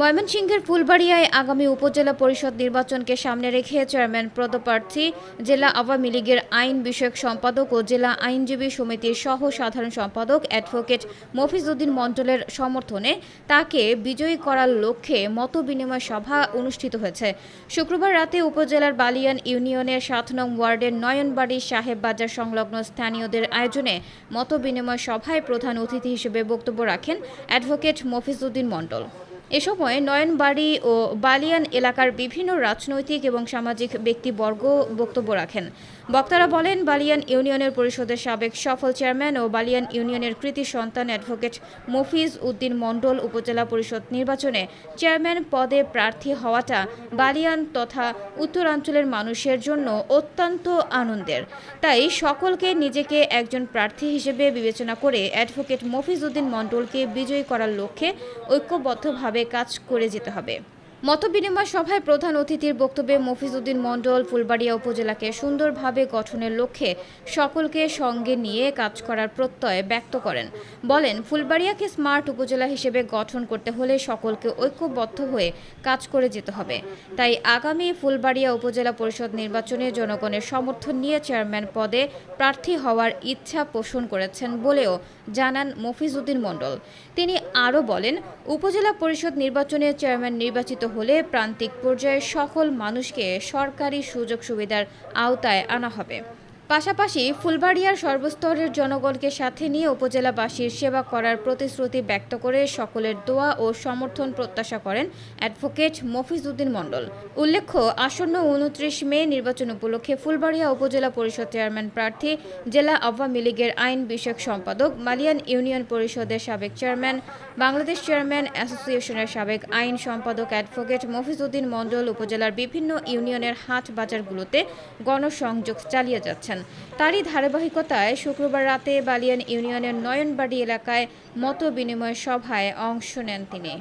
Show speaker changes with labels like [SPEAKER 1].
[SPEAKER 1] ময়মনসিংহের ফুলবাড়িয়ায় আগামী উপজেলা পরিষদ নির্বাচনকে সামনে রেখে চেয়ারম্যান পদপ্রার্থী, জেলা আওয়ামী লীগের আইন বিষয়ক সম্পাদক ও জেলা আইনজীবী সমিতির সহ সাধারণ সম্পাদক অ্যাডভোকেট মফিজউদ্দিন মণ্ডলের সমর্থনে তাকে বিজয়ী করার লক্ষ্যে মত বিনিময় সভা অনুষ্ঠিত হয়েছে। শুক্রবার রাতে উপজেলার বালিয়ান ইউনিয়নের সাত নং ওয়ার্ডের নয়নবাড়ি সাহেব বাজার সংলগ্ন স্থানীয়দের আয়োজনে মত বিনিময় সভায় প্রধান অতিথি হিসেবে বক্তব্য রাখেন অ্যাডভোকেট মফিজউদ্দিন মণ্ডল। এ সময় নয়নবাড়ি ও বালিয়ান এলাকার বিভিন্ন রাজনৈতিক এবং সামাজিক ব্যক্তিবর্গ বক্তব্য রাখেন। বক্তারা বলেন, বালিয়ান ইউনিয়নের পরিষদের সাবেক সফল চেয়ারম্যান ও বালিয়ান ইউনিয়নের কৃতি সন্তান অ্যাডভোকেট মফিজ উদ্দিন মণ্ডল উপজেলা পরিষদ নির্বাচনে চেয়ারম্যান পদে প্রার্থী হওয়াটা বালিয়ান তথা উত্তরাঞ্চলের মানুষের জন্য অত্যন্ত আনন্দের। তাই সকলকে নিজেকে একজন প্রার্থী হিসেবে বিবেচনা করে অ্যাডভোকেট মফিজ উদ্দিন মণ্ডলকে বিজয়ী করার লক্ষ্যে ঐক্যবদ্ধভাবে কাজ করে যেতে হবে। মতবিনিময় সভায় প্রধান অতিথির বক্তব্যে মফিজউদ্দিন মণ্ডল ফুলবাড়িয়া উপজেলাকে সুন্দরভাবে গঠনের লক্ষ্যে সকলকে সঙ্গে নিয়ে কাজ করার প্রত্যয় ব্যক্ত করেন। বলেন, ফুলবাড়িয়াকে স্মার্ট উপজেলা হিসেবে গঠন করতে হলে সকলকে ঐক্যবদ্ধ হয়ে কাজ করে যেতে হবে। তাই আগামী ফুলবাড়িয়া উপজেলা পরিষদ নির্বাচনে জনগণের সমর্থন নিয়ে চেয়ারম্যান পদে প্রার্থী হওয়ার ইচ্ছা পোষণ করেছেন বলেও জানান মফিজউদ্দিন মণ্ডল। তিনি আরও বলেন, উপজেলা পরিষদ নির্বাচনে চেয়ারম্যান নির্বাচিত হলে প্রান্তিক পর্যায়ে সকল মানুষকে সরকারি সুযোগ সুবিধার আওতায় আনা হবে। পাশাপাশি ফুলবাড়িয়ার সর্বস্তরের জনগণকে সাথে নিয়ে উপজেলাবাসীর সেবা করার প্রতিশ্রুতি ব্যক্ত করে সকলের দোয়া ও সমর্থন প্রত্যাশা করেন অ্যাডভোকেট মফিজউদ্দিন মণ্ডল। উল্লেখ্য, আসন্ন উনত্রিশ মে নির্বাচন উপলক্ষে ফুলবাড়িয়া উপজেলা পরিষদ চেয়ারম্যান প্রার্থী, জেলা আওয়ামী লীগের আইন বিষয়ক সম্পাদক, মালিয়ান ইউনিয়ন পরিষদের সাবেক চেয়ারম্যান, বাংলাদেশ চেয়ারম্যান অ্যাসোসিয়েশনের সাবেক আইন সম্পাদক অ্যাডভোকেট মফিজউদ্দিন মণ্ডল উপজেলার বিভিন্ন ইউনিয়নের হাট বাজারগুলোতে গণসংযোগ চালিয়ে যাচ্ছেন। তারই ধারাবাহিকতায় শুক্রবার রাতে বালিয়ান ইউনিয়নের নয়নবাড়ি এলাকায় মত বিনিময় সভায় অংশ নেন তিনি।